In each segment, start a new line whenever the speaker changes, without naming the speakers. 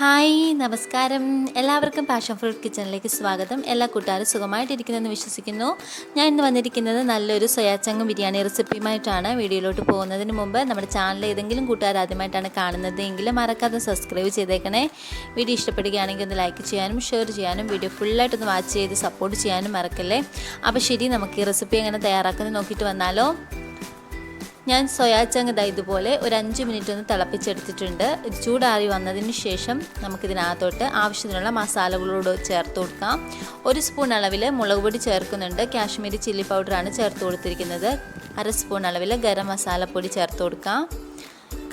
Hi നമസ്കാരം. എല്ലാവർക്കും passion fruit കിച്ചണിലേക്ക് സ്വാഗതം. എല്ലാ കൂട്ടുകാരും സുഖമായിട്ടിരിക്കുന്നെന്ന് വിശ്വസിക്കുന്നു. ഞാൻ ഇന്ന് വന്നിരിക്കുന്നത് നല്ലൊരു സോയാച്ചങ്ങ് ബിരിയാണി റെസിപ്പിയുമായിട്ടാണ് വീഡിയോയിലോട്ട് പോകുന്നതിന് മുമ്പ്. നമ്മുടെ ചാനൽ ഏതെങ്കിലും കൂട്ടുകാർ ആദ്യമായിട്ടാണ് കാണുന്നത് എങ്കിൽ മറക്കാതെ സബ്സ്ക്രൈബ് ചെയ്തേക്കണേ. വീഡിയോ ഇഷ്ടപ്പെടുകയാണെങ്കിൽ ഒന്ന് ലൈക്ക് ചെയ്യാനും ഷെയർ ചെയ്യാനും വീഡിയോ ഫുള്ളായിട്ടൊന്ന് വാച്ച് ചെയ്ത് സപ്പോർട്ട് ചെയ്യാനും മറക്കല്ലേ? അപ്പോൾ ശരി നമുക്ക് ഈ റെസിപ്പി എങ്ങനെ തയ്യാറാക്കുന്നത് നോക്കിയിട്ട് വന്നാലോ. ഞാൻ സോയാ ചങ്ക് ദാ ഇതുപോലെ ഒരു അഞ്ച് മിനിറ്റ് ഒന്ന് തിളപ്പിച്ചെടുത്തിട്ടുണ്ട്. ഇത് ചൂടാറി വന്നതിന് ശേഷം നമുക്കിതിനകത്തോട്ട് ആവശ്യത്തിനുള്ള മസാലകളോട് ചേർത്ത് കൊടുക്കാം. ഒരു സ്പൂൺ അളവിൽ മുളക് പൊടി ചേർക്കുന്നുണ്ട്. കാശ്മീരി ചില്ലി പൗഡറാണ് ചേർത്ത് കൊടുത്തിരിക്കുന്നത്. അര സ്പൂൺ അളവിൽ ഗരം മസാലപ്പൊടി ചേർത്ത് കൊടുക്കാം.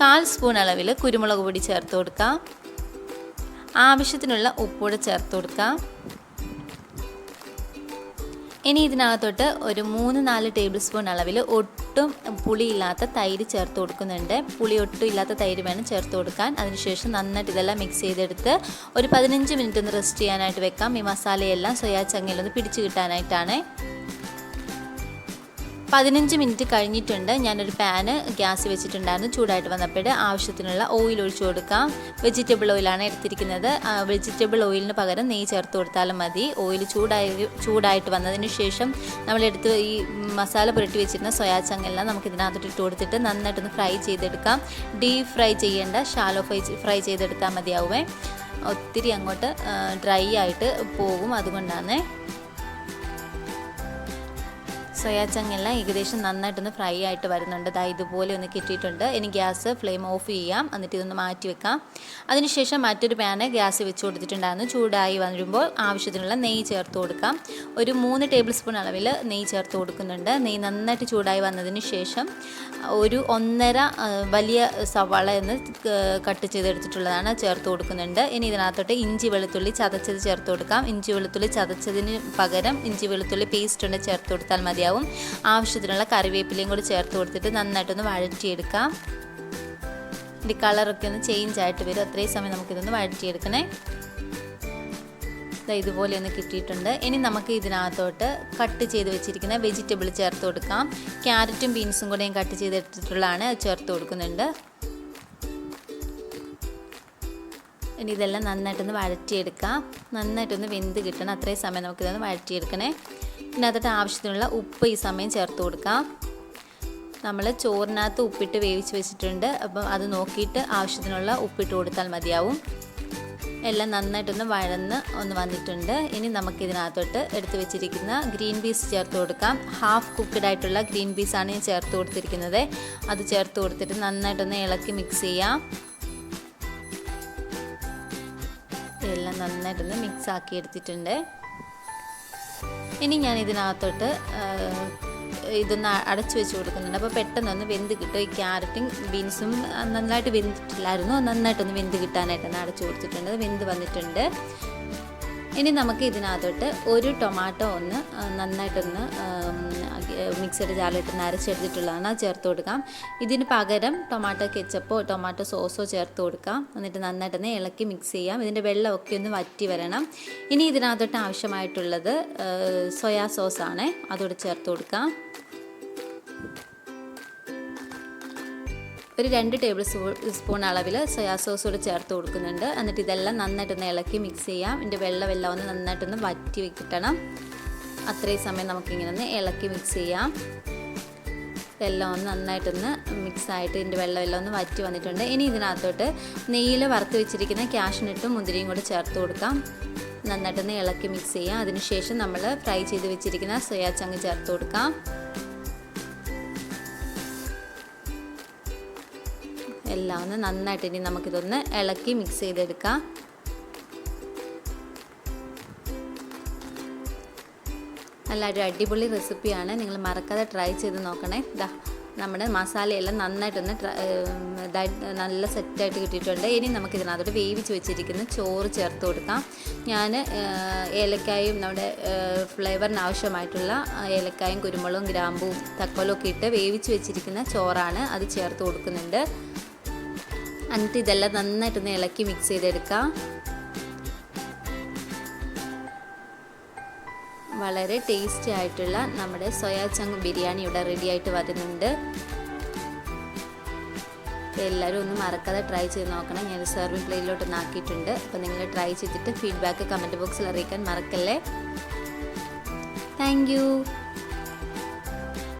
കാൽ സ്പൂൺ അളവിൽ കുരുമുളക് പൊടി ചേർത്ത് കൊടുക്കാം. ആവശ്യത്തിനുള്ള ഉപ്പൂടെ ചേർത്ത് കൊടുക്കാം. ഇനി ഇതിനകത്തോട്ട് ഒരു മൂന്ന് നാല് ടേബിൾ സ്പൂൺ അളവിൽ ഒട്ടും പുളിയില്ലാത്ത തൈര് ചേർത്ത് കൊടുക്കുന്നുണ്ട്. പുളി ഒട്ടും ഇല്ലാത്ത തൈര് വേണം ചേർത്ത് കൊടുക്കാൻ. അതിനുശേഷം നന്നായിട്ട് ഇതെല്ലാം മിക്സ് ചെയ്തെടുത്ത് ഒരു പതിനഞ്ച് മിനിറ്റ് ഒന്ന് റെസ്റ്റ് ചെയ്യാനായിട്ട് വെക്കാം. ഈ മസാലയെല്ലാം സോയാ ചങ്ങയിലൊന്ന് പിടിച്ചു കിട്ടാനായിട്ടാണ്. പതിനഞ്ച് മിനിറ്റ് കഴിഞ്ഞിട്ടുണ്ട്. ഞാനൊരു പാന് ഗ്യാസ് വെച്ചിട്ടുണ്ടായിരുന്നു. ചൂടായിട്ട് വന്നപ്പോൾ ആവശ്യത്തിനുള്ള ഓയിൽ ഒഴിച്ചു കൊടുക്കാം. വെജിറ്റബിൾ ഓയിലാണ് എടുത്തിരിക്കുന്നത്. വെജിറ്റബിൾ ഓയിലിന് പകരം നെയ്യ് ചേർത്ത് കൊടുത്താലും മതി. ഓയിൽ ചൂടായി ചൂടായിട്ട് വന്നതിന് ശേഷം നമ്മളെടുത്ത് ഈ മസാല പുരട്ടി വെച്ചിരുന്ന സോയാ ചങ്ങെല്ലാം നമുക്ക് ഇതിനകത്തോട്ട് ഇട്ട് കൊടുത്തിട്ട് നന്നായിട്ടൊന്ന് ഫ്രൈ ചെയ്തെടുക്കാം. ഡീപ് ഫ്രൈ ചെയ്യേണ്ട ഷാലോ ഫ്രൈ ഫ്രൈ ചെയ്തെടുത്താൽ മതിയാവുമേ ഒത്തിരി അങ്ങോട്ട് ഡ്രൈ ആയിട്ട് പോകും അതുകൊണ്ടാണ്. സോയാ ചങ്ങെല്ലാം ഏകദേശം നന്നായിട്ടൊന്ന് ഫ്രൈ ആയിട്ട് വരുന്നുണ്ട്. ദാ ഇതുപോലെ ഒന്ന് കിട്ടിയിട്ടുണ്ട്. ഇനി ഗ്യാസ് ഫ്ലെയിം ഓഫ് ചെയ്യാം. എന്നിട്ട് ഇതൊന്ന് മാറ്റി വെക്കാം. അതിനുശേഷം മറ്റൊരു പാന് ഗ്യാസ് വെച്ച് കൊടുത്തിട്ടുണ്ടായിരുന്നു. ചൂടായി വരുമ്പോൾ ആവശ്യത്തിനുള്ള നെയ്യ് ചേർത്ത് കൊടുക്കാം. ഒരു മൂന്ന് ടേബിൾ സ്പൂൺ അളവിൽ നെയ്യ് ചേർത്ത് കൊടുക്കുന്നുണ്ട്. നെയ്യ് നന്നായിട്ട് ചൂടായി വന്നതിന് ശേഷം ഒരു ഒന്നര വലിയ സവാള എന്ന് കട്ട് ചെയ്തെടുത്തിട്ടുള്ളതാണ് ചേർത്ത് കൊടുക്കുന്നുണ്ട്. ഇനി ഇതിനകത്തോട്ട് ഇഞ്ചി വെളുത്തുള്ളി ചതച്ചത് ചേർത്ത് കൊടുക്കാം. ഇഞ്ചി വെളുത്തുള്ളി ചതച്ചതിന് പകരം ഇഞ്ചി വെളുത്തുള്ളി പേസ്റ്റ് ഉണ്ട് ചേർത്ത് കൊടുത്താൽ മതിയാവും. ആവശ്യത്തിനുള്ള കറിവേപ്പിലയും കൂടി ചേർത്ത് കൊടുത്തിട്ട് നന്നായിട്ടൊന്ന് വഴറ്റിയെടുക്കാം. ഇതിന്റെ കളറൊക്കെ ഒന്ന് ചേഞ്ച് ആയിട്ട് വരും. അത്രയും സമയം നമുക്കിതൊന്ന് വഴറ്റിയെടുക്കണേ. ഇതുപോലെ ഒന്ന് കിട്ടിയിട്ടുണ്ട്. ഇനി നമുക്ക് ഇതിനകത്തോട്ട് കട്ട് ചെയ്ത് വെച്ചിരിക്കുന്ന വെജിറ്റബിൾ ചേർത്ത് കൊടുക്കാം. ക്യാരറ്റും ബീൻസും കൂടെ ഞാൻ കട്ട് ചെയ്തെടുത്തിട്ടുള്ളതാണ് ചേർത്ത് കൊടുക്കുന്നുണ്ട്. ഇനി ഇതെല്ലാം നന്നായിട്ടൊന്ന് വഴറ്റിയെടുക്കാം. നന്നായിട്ടൊന്ന് വെന്ത് കിട്ടണം. അത്രയും സമയം നമുക്കിതൊന്ന് വഴറ്റിയെടുക്കണേ. ഇതിനകത്തോട്ട് ആവശ്യത്തിനുള്ള ഉപ്പ് ഈ സമയം ചേർത്ത് കൊടുക്കാം. നമ്മൾ ചോറിനകത്ത് ഉപ്പിട്ട് വേവിച്ച് വെച്ചിട്ടുണ്ട്. അപ്പം അത് നോക്കിയിട്ട് ആവശ്യത്തിനുള്ള ഉപ്പിട്ട് കൊടുത്താൽ മതിയാവും. എല്ലാം നന്നായിട്ടൊന്ന് വഴന്ന് ഒന്ന് വന്നിട്ടുണ്ട്. ഇനി നമുക്ക് നമുക്കിതിനകത്തോട്ട് എടുത്തു വെച്ചിരിക്കുന്ന ഗ്രീൻ പീസ് ചേർത്ത് കൊടുക്കാം. ഹാഫ് കുക്ക്ഡ് ആയിട്ടുള്ള ഗ്രീൻ പീസാണ് ഞാൻ ചേർത്ത് കൊടുത്തിരിക്കുന്നത്. അത് ചേർത്ത് കൊടുത്തിട്ട് നന്നായിട്ടൊന്ന് ഇളക്കി മിക്സ് ചെയ്യാം. എല്ലാം നന്നായിട്ടൊന്ന് മിക്സ് ആക്കി എടുത്തിട്ടുണ്ട്. ഇനി ഞാൻ ഇതിനകത്തോട്ട് ഇതൊന്ന് അടച്ചു വെച്ച് കൊടുക്കുന്നുണ്ട്. അപ്പോൾ പെട്ടെന്നൊന്ന് വെന്ത് കിട്ടും. ഈ ക്യാരറ്റും ബീൻസും നന്നായിട്ട് വെന്തിട്ടില്ലായിരുന്നു. നന്നായിട്ടൊന്ന് വെന്ത് കിട്ടാനായിട്ടാണ് അടച്ചു കൊടുത്തിട്ടുണ്ട്. വെന്ത് വന്നിട്ടുണ്ട്. ഇനി നമുക്ക് ഇതിനകത്തോട്ട് ഒരു ടൊമാറ്റോ ഒന്ന് നന്നായിട്ടൊന്ന് മിക്സഡ് ജാറിലിട്ട് നരച്ചെടുത്തിട്ടുള്ളതാണ്. ചേർത്ത് കൊടുക്കാം. ഇതിന് പകരം ടൊമാറ്റോ കെച്ചപ്പോ ടൊമാറ്റോ സോസോ ചേർത്ത് കൊടുക്കാം. എന്നിട്ട് നന്നായിട്ടൊന്ന് ഇളക്കി മിക്സ് ചെയ്യാം. ഇതിന്റെ വെള്ളമൊക്കെ ഒന്ന് വറ്റി വരണം. ഇനി ഇതിനകത്തോട്ട് ആവശ്യമായിട്ടുള്ളത് സോയാ സോസാണ്. അതോടെ ചേർത്ത് കൊടുക്കാം. ഒരു രണ്ട് ടേബിൾ സ്പൂൺ അളവിൽ സോയാ സോസ് കൂടെ ചേർത്ത് കൊടുക്കുന്നുണ്ട്. എന്നിട്ട് ഇതെല്ലാം നന്നായിട്ടൊന്ന് ഇളക്കി മിക്സ് ചെയ്യാം. ഇതിന്റെ വെള്ളമെല്ലാം ഒന്ന് നന്നായിട്ടൊന്ന് വറ്റി കിട്ടണം അത്രയും സമയം നമുക്കിങ്ങനെ ഒന്ന് ഇളക്കി മിക്സ് ചെയ്യാം. ഇതെല്ലാം ഒന്ന് നന്നായിട്ടൊന്ന് മിക്സായിട്ട് ഇതിന്റെ വെള്ളമെല്ലാം ഒന്ന് വറ്റി വന്നിട്ടുണ്ട്. ഇനി ഇതിനകത്തോട്ട് നെയ്യിൽ വറുത്ത് വെച്ചിരിക്കുന്ന ക്യാഷിനിട്ടും മുന്തിരിയും കൂടെ ചേർത്ത് കൊടുക്കാം. നന്നായിട്ടൊന്ന് ഇളക്കി മിക്സ് ചെയ്യാം. അതിനുശേഷം നമ്മൾ ഫ്രൈ ചെയ്ത് വെച്ചിരിക്കുന്ന സോയാ ചങ്ങ് ചേർത്ത് കൊടുക്കാം. എല്ലാം ഒന്ന് നന്നായിട്ട് ഇനി നമുക്കിതൊന്ന് ഇളക്കി മിക്സ് ചെയ്തെടുക്കാം. നല്ലൊരു അടിപൊളി റെസിപ്പിയാണ്. നിങ്ങൾ മറക്കാതെ ട്രൈ ചെയ്ത് നോക്കണേ. ഇതാ നമ്മുടെ മസാലയെല്ലാം നന്നായിട്ടൊന്ന് നല്ല സെറ്റായിട്ട് കിട്ടിയിട്ടുണ്ട്. ഇനി നമുക്ക് ഇതിനകത്തോട്ട് വേവിച്ച് വെച്ചിരിക്കുന്ന ചോറ് ചേർത്ത് കൊടുക്കാം. ഞാൻ ഏലക്കായും നമ്മുടെ ഫ്ലേവറിന് ആവശ്യമായിട്ടുള്ള ഏലക്കായും കുരുമുളകും ഗ്രാമ്പും തക്കോലും ഒക്കെ ഇട്ട് വേവിച്ച് വെച്ചിരിക്കുന്ന ചോറാണ് അത് ചേർത്ത് കൊടുക്കുന്നുണ്ട്. എന്നിട്ട് ഇതെല്ലാം നന്നായിട്ടൊന്ന് ഇളക്കി മിക്സ് ചെയ്തെടുക്കാം. വളരെ ടേസ്റ്റി ആയിട്ടുള്ള നമ്മുടെ സോയാ ചങ്ക് ബിരിയാണി ഇവിടെ റെഡി ആയിട്ട് വരുന്നുണ്ട് എല്ലാവരും ഒന്ന് മറക്കാതെ ട്രൈ ചെയ്ത് നോക്കണം. ഞാൻ സെർവിങ് പ്ലേറ്റിലോട്ട് നാക്കിയിട്ടുണ്ട് അപ്പോൾ നിങ്ങൾ ട്രൈ ചെയ്തിട്ട് ഫീഡ്ബാക്ക് കമന്റ് ബോക്സിൽ അറിയിക്കാൻ മറക്കല്ലേ? താങ്ക്